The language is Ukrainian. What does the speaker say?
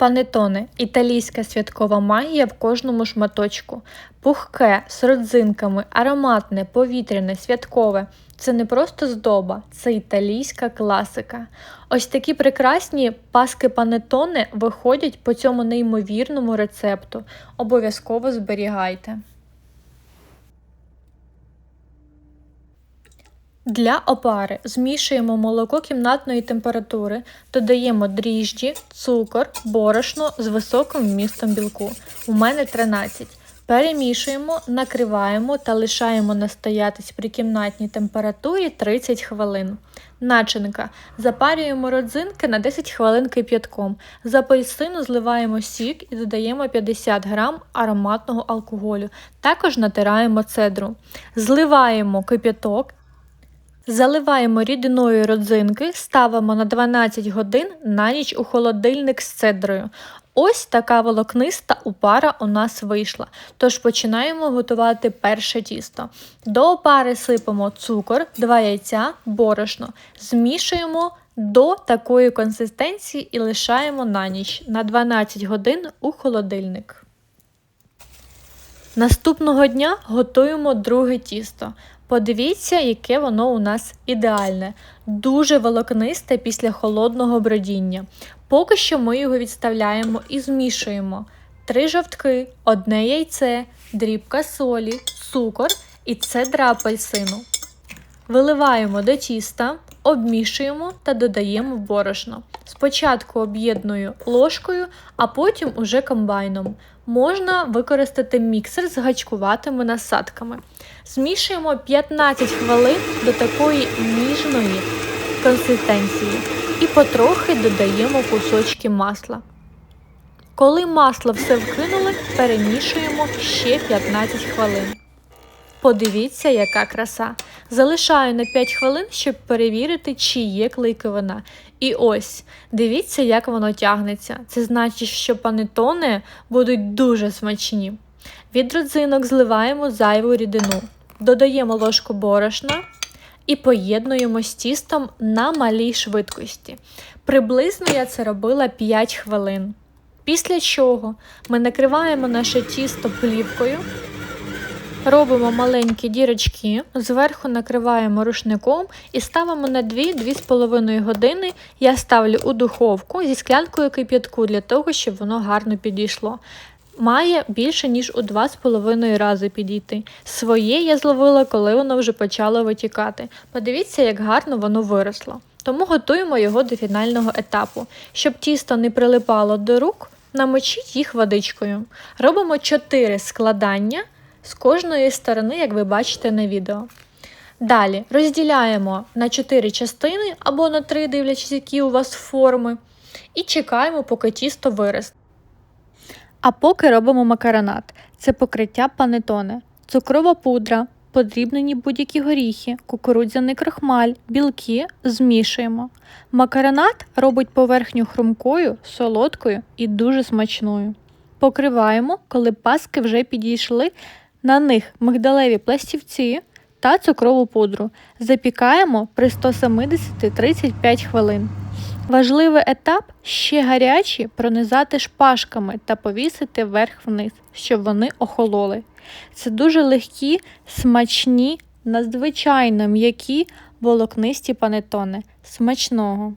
Панетоне італійська святкова магія в кожному шматочку. Пухке, з родзинками, ароматне, повітряне, святкове. Це не просто здоба, це італійська класика. Ось такі прекрасні паски панетоне виходять по цьому неймовірному рецепту. Обов'язково зберігайте. Для опари змішуємо молоко кімнатної температури, додаємо дріжджі, цукор, борошно з високим вмістом білку. У мене 13. Перемішуємо, накриваємо та лишаємо настоятись при кімнатній температурі 30 хвилин. Начинка. Запарюємо родзинки на 10 хвилин кип'ятком. З апельсину зливаємо сік і додаємо 50 г ароматного алкоголю. Також натираємо цедру. Зливаємо кип'яток. Заливаємо рідиною родзинки, ставимо на 12 годин на ніч у холодильник з цедрою. Ось така волокниста опара у нас вийшла. Тож починаємо готувати перше тісто. До опари сипемо цукор, 2 яйця, борошно, змішуємо до такої консистенції і лишаємо на ніч на 12 годин у холодильник. Наступного дня готуємо друге тісто. Подивіться, яке воно у нас ідеальне, дуже волокнисте після холодного бродіння. Поки що ми його відставляємо і змішуємо три жовтки, одне яйце, дрібка солі, цукор і цедра апельсину. Виливаємо до тіста, обмішуємо та додаємо борошно. Спочатку об'єдную ложкою, а потім уже комбайном. Можна використати міксер з гачкуватими насадками. Змішуємо 15 хвилин до такої ніжної консистенції і потрохи додаємо кусочки масла. Коли масло все вкинули, перемішуємо ще 15 хвилин. Подивіться, яка краса. Залишаю на 5 хвилин, щоб перевірити, чи є клейковина. І ось, дивіться, як воно тягнеться. Це значить, що панетони будуть дуже смачні. Від родзинок зливаємо зайву рідину, додаємо ложку борошна і поєднуємо з тістом на малій швидкості. Приблизно я це робила 5 хвилин. Після чого ми накриваємо наше тісто плівкою. Робимо маленькі дірочки, зверху накриваємо рушником і ставимо на 2-2,5 години. Я ставлю у духовку зі склянкою кип'ятку для того, щоб воно гарно підійшло. Має більше, ніж у 2,5 рази підійти. Своє я зловила, коли воно вже почало витікати. Подивіться, як гарно воно виросло. Тому готуємо його до фінального етапу. Щоб тісто не прилипало до рук, намочіть їх водичкою. Робимо 4 складання з кожної сторони, як ви бачите на відео. Далі розділяємо на 4 частини або на 3, дивлячись, які у вас форми, і чекаємо, поки тісто виросте. А поки робимо макаронад. Це покриття панетоне, цукрова пудра, подрібнені будь-які горіхи, кукурудзяний крохмаль, білки змішуємо. Макаронад робить поверхню хрумкою, солодкою і дуже смачною. Покриваємо, коли паски вже підійшли на них мигдалеві пластівці та цукрову пудру. Запікаємо при 170-35 хвилин. Важливий етап ще гарячі пронизати шпажками та повісити вверх-вниз, щоб вони охололи. Це дуже легкі, смачні, надзвичайно м'які волокнисті панетони. Смачного!